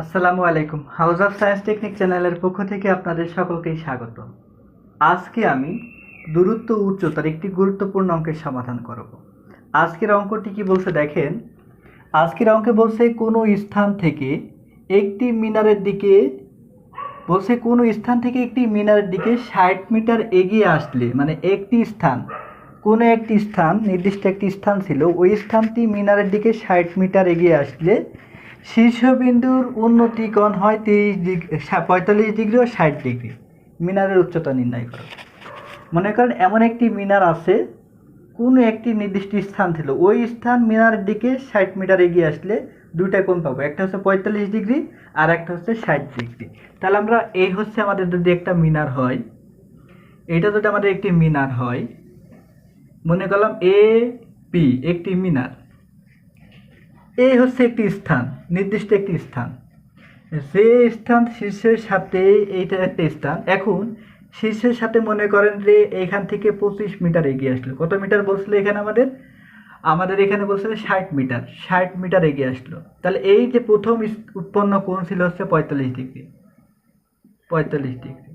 আসসালামু আলাইকুম। House of science technique চ্যানেলের পক্ষ থেকে আপনাদের সকলকেই স্বাগত। আজকে আমি দূরত্ব উচ্চতার একটি গুরুত্বপূর্ণ অঙ্কের সমাধান করব। আজকের অঙ্কটি কি বলছে দেখেন? আজকের অঙ্কে বলছে কোনো স্থান থেকে একটি মিনারের দিকে, বলছে কোনো স্থান থেকে একটি মিনারের দিকে ষাট মিটার এগিয়ে আসলে মানে একটি স্থান, কোনো একটি স্থান, নির্দিষ্ট একটি স্থান ছিল, ওই স্থানটি মিনারের দিকে ষাট মিটার এগিয়ে আসলে শীর্ষবিন্দুর উন্নতি কোণ হয় তিরিশ ডিগ্রি পঁয়তাল্লিশ ডিগ্রি ও ষাট ডিগ্রি। মিনারের উচ্চতা নির্ণয় করো। মনে করেন এমন একটি মিনার আছে, কোনো একটি নির্দিষ্ট স্থান ছিল ওই স্থান মিনারের দিকে ষাট মিটার এগিয়ে আসলে দুইটা কোণ পাবো। একটা হচ্ছে পঁয়তাল্লিশ ডিগ্রি আর একটা হচ্ছে ষাট ডিগ্রি। তাহলে আমরা এই হচ্ছে আমাদের যদি একটা মিনার হয়, এটা যদি আমাদের একটি মিনার হয়, মনে করলাম এ পি একটি মিনার। এই হচ্ছে একটি স্থান, নির্দিষ্ট একটি স্থান। যে স্থান শীর্ষের সাথে এইটা একটা স্থান। এখন শীর্ষের সাথে মনে করেন যে এইখান থেকে পঁচিশ মিটার এগিয়ে আসলো। কত মিটার বলছিল এখানে আমাদের? আমাদের এখানে বলছিল ষাট মিটার। ষাট মিটার এগিয়ে আসলো। তাহলে এই যে প্রথম উৎপন্ন কোণ ছিল হচ্ছে পঁয়তাল্লিশ ডিগ্রি। পঁয়তাল্লিশ ডিগ্রি।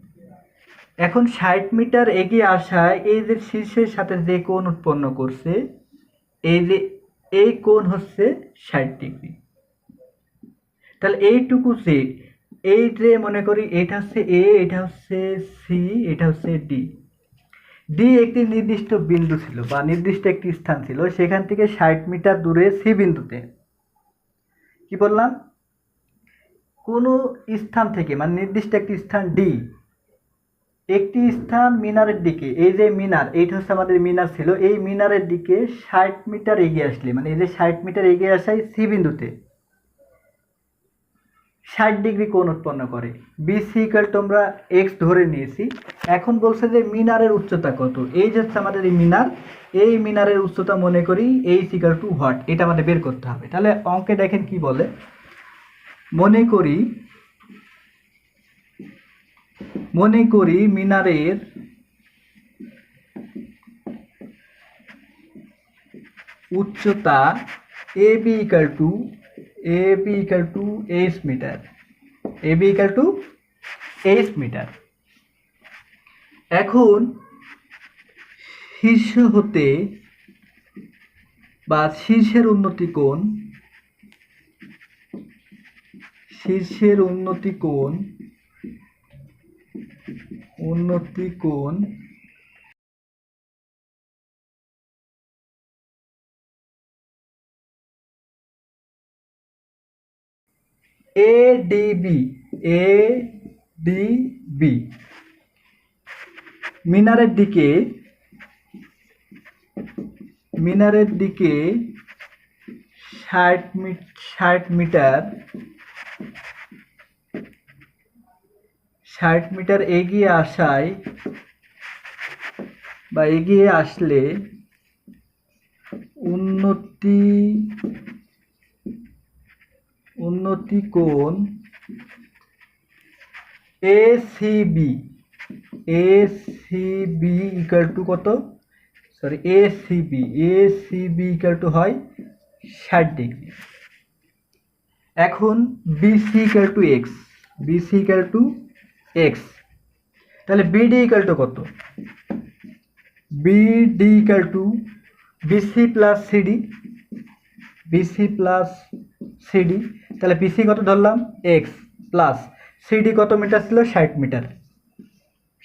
এখন ষাট মিটার এগিয়ে আসায় এই যে শীর্ষের সাথে যে কোণ উৎপন্ন করছে, এই যে এই কোণ হচ্ছে ষাট ডিগ্রি। তাহলে এইটুকু যে এই যে মনে করি এটা হচ্ছে এ এটা হচ্ছে সি এটা হচ্ছে ডি ডি একটি নির্দিষ্ট বিন্দু ছিল বা নির্দিষ্ট একটি স্থান ছিল, সেখান থেকে ষাট মিটার দূরে সি বিন্দুতে। কি বললাম? কোনো স্থান থেকে মানে নির্দিষ্ট একটি স্থান ডি একটি স্থান মিনারের দিকে, এই যে মিনার, এইটা হচ্ছে আমাদের মিনার ছিল, এই মিনারের দিকে ষাট মিটার এগিয়ে আসলে মানে এই যে ষাট মিটার এগিয়ে আসায় সি বিন্দুতে ষাট ডিগ্রি কোণ উৎপন্ন করে। বিসি ইকাল তোমরা এক্স ধরে নিয়েছি। এখন বলছে যে মিনারের উচ্চতা কত? এই যে হচ্ছে আমাদের এই মিনার, এই মিনারের উচ্চতা মনে করি এই ইকাল টু হোয়াট এটা আমাদের বের করতে হবে। তাহলে অঙ্কে দেখেন কি বলে? মনে করি মনে করি মিনারের উচ্চতা A B equal to A B equal to H metre A B equal to H metre এখন শীর্ষ হতে বা শীর্ষের উন্নতি কোণ, শীর্ষের উন্নতি কোণ উন্নতি কোণ এ ডিবি এ ডিবি মিনারের দিকে মিনারের দিকে ষাট ষাট মিটার। ষাট মিটার এগিয়ে আসায় বা এগিয়ে আসলে উন্নতি উন্নতি কোণ A CB A CB equal to কত? Sorry A CB A CB equal to হয় ষাট ডিগ্রি এখন BC equal to x BC equal to x তাহলে বিডি ইকাল টু কত? BD equal to BC plus CD BC plus CD তাহলে BC কত ধরলাম? X plus CD কত metre ছিল? ষাট মিটার।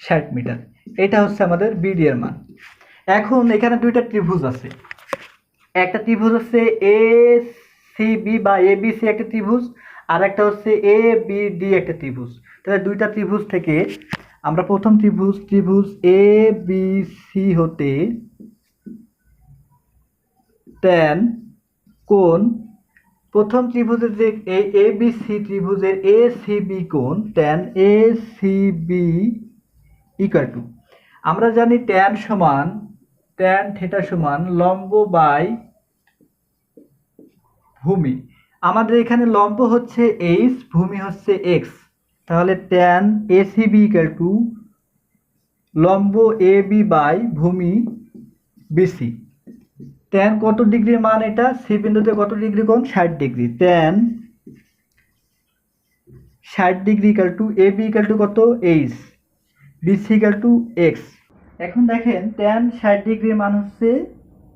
ষাট মিটার। এটা হচ্ছে আমাদের বিডি এর মান। এখন এখানে দুইটা ত্রিভুজ আছে। একটা ত্রিভুজ হচ্ছে এ সি বি বা এ বি সি একটা ত্রিভুজ আর একটা হচ্ছে এ বি ডি একটা ত্রিভুজ। তাহলে দুইটা ত্রিভুজ থেকে আমরা প্রথম ত্রিভুজ ত্রিভুজ এ বি সি হতে ট্যান কোন প্রথম ত্রিভুজের যে এ বি সি ত্রিভুজের এ সি বি কোণ tan A C B equal to আমরা জানি ট্যান সমান ট্যান থেটা সমান লম্ব বাই ভূমি। আমাদের এখানে লম্ব হচ্ছে এইচ ভূমি হচ্ছে এক্স তাহলে tan A C B equal to লম্ব এ বি বাই ভূমি বিসি ট্যান কত ডিগ্রির মান এটা? সি বিন্দুতে কত ডিগ্রি কোণ? ষাট ডিগ্রি। ট্যান ষাট degree equal to A B equal to কত? H BC equal to X এখন দেখেন ট্যান ষাট ডিগ্রির মান হচ্ছে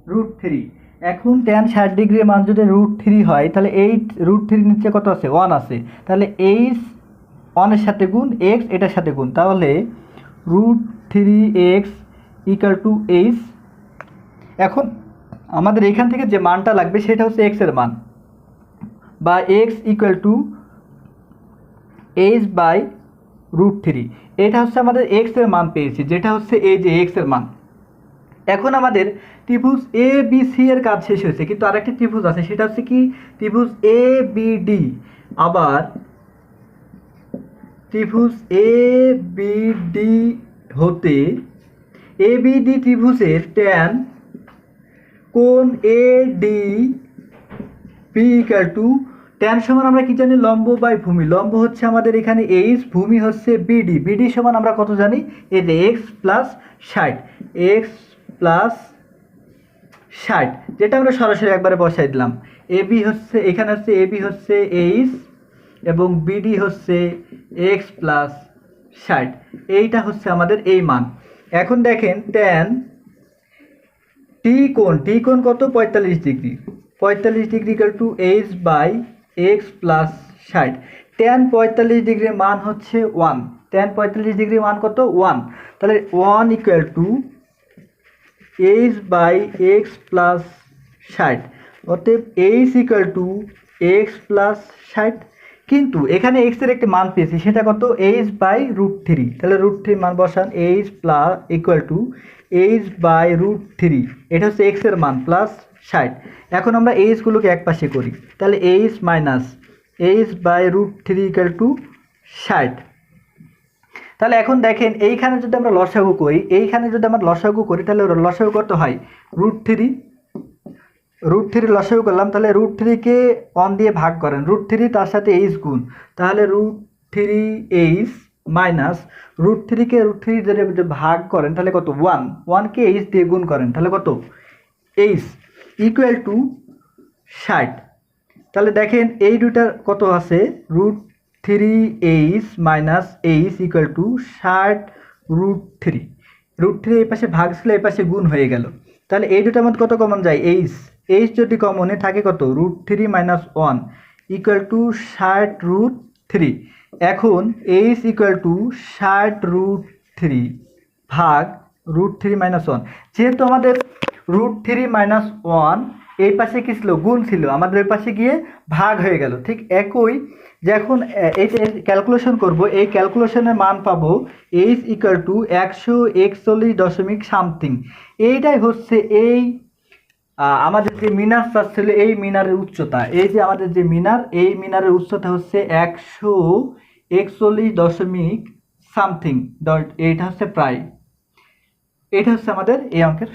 রুট থ্রি এখন ট্যান ষাট ডিগ্রির মান যদি রুট থ্রি হয়, তাহলে এইট রুট থ্রির নিচে কত আছে? ওয়ান আছে। তাহলে এইচ ওয়ানের সাথে গুণ এক্স এটার সাথে গুণ। তাহলে root three X equal to H এখন আমাদের এখান থেকে যে মানটা লাগবে, সেটা হচ্ছে এক্সের মান। বা X equal to H by root three এটা হচ্ছে আমাদের এক্সের মান পেয়েছি, যেটা হচ্ছে এই যে এক্সের মান। এখন আমাদের ত্রিভুজ এ বি সি এর কাজ শেষ হয়েছে, কিন্তু আরেকটি ত্রিভুজ আছে, সেটা হচ্ছে কি? ত্রিভুজ এ বি ডি আবার ত্রিভুজ এ বি ডি হতে এ বি ডি ত্রিভুজের ট্যান কোন A D P equal to tan সমান আমরা কি জানি? লম্ব বাই ভূমি। লম্ব হচ্ছে আমাদের এখানে এইচ ভূমি হচ্ছে বিডি বিডি সমান আমরা কত জানি? যে এক্স প্লাস ষাট। এক্স প্লাস ষাট। যেটা আমরা সরাসরি একবারে বসাই দিলাম। এবি হচ্ছে এখানে হচ্ছে এবি হচ্ছে এইচ এবং বিডি হচ্ছে এক্স প্লাস ষাট। এইটা হচ্ছে আমাদের এই মান। এখন দেখেন ট্যান টি কোণ টি কোণ কত? পঁয়তাল্লিশ ডিগ্রি। পঁয়তাল্লিশ degree equal to H by X plus ষাট। ট্যান পঁয়তাল্লিশ ডিগ্রির মান হচ্ছে ওয়ান ট্যান পঁয়তাল্লিশ ডিগ্রির মান কত? ওয়ান তাহলে one equal to H by X plus ষাট। অতএব H equal to X plus ষাট কিন্তু এখানে এক্সের একটি মান পেয়েছি, সেটা কত? এইচ বাই রুট থ্রি তাহলে রুট থ্রি মান বসান H plus equal to H by root three এটা হচ্ছে এক্সের মান প্লাস ষাট। এখন আমরা এইচগুলোকে এক পাশে করি। তাহলে H minus H by root three equal to ষাট। তাহলে এখন দেখেন, এইখানে যদি আমরা লসাগু করি, এইখানে যদি আমরা লসাগু করি, তাহলে লসাগু কত হয়? রুট থ্রি রুট থ্রি লসাগু করলাম, তাহলে রুট থ্রিকে অন দিয়ে ভাগ করেন। রুট থ্রি তার সাথে এইচ গুণ। তাহলে root three H minus root থ্রিকে root three যদি ভাগ করেন, তাহলে কত? ওয়ান ওয়ানকে এইচ দিয়ে গুণ করেন, তাহলে কত? এইচ ইকুয়াল টু ষাট। তাহলে দেখেন এই দুটার কত আছে? Root three H minus H equal to ষাট রুট থ্রি রুট থ্রি এই পাশে ভাগ ছিল, এই পাশে গুণ হয়ে গেল। তাহলে এই দুটার মধ্যে কত কমন যায়? এইচ এইচ যদি কমনে থাকে কত? Root three minus one equal to ষাট রুট থ্রি এখন এইচ ইকুয়াল টু ষাট রুট থ্রি ভাগ রুট থ্রি মাইনাস ওয়ান যেহেতু আমাদের রুট থ্রি মাইনাস ওয়ান এই পাশে কি ছিল? গুণ ছিল। আমাদের ওই পাশে গিয়ে ভাগ হয়ে গেল। ঠিক একই যখন এই ক্যালকুলেশন করব, এই ক্যালকুলেশনের মান পাবো এইচ ইকুয়াল টু একশো একচল্লিশ দশমিক সামথিং এইটাই হচ্ছে এই আমাদের যে মিনার ছিল, এই মিনারের উচ্চতা। এই যে আমাদের যে মিনার, এই মিনারের উচ্চতা হচ্ছে একশো একচল্লিশ দশমিক সামথিং ডট এইটা হচ্ছে প্রায়। এটা হচ্ছে আমাদের এই অঙ্কের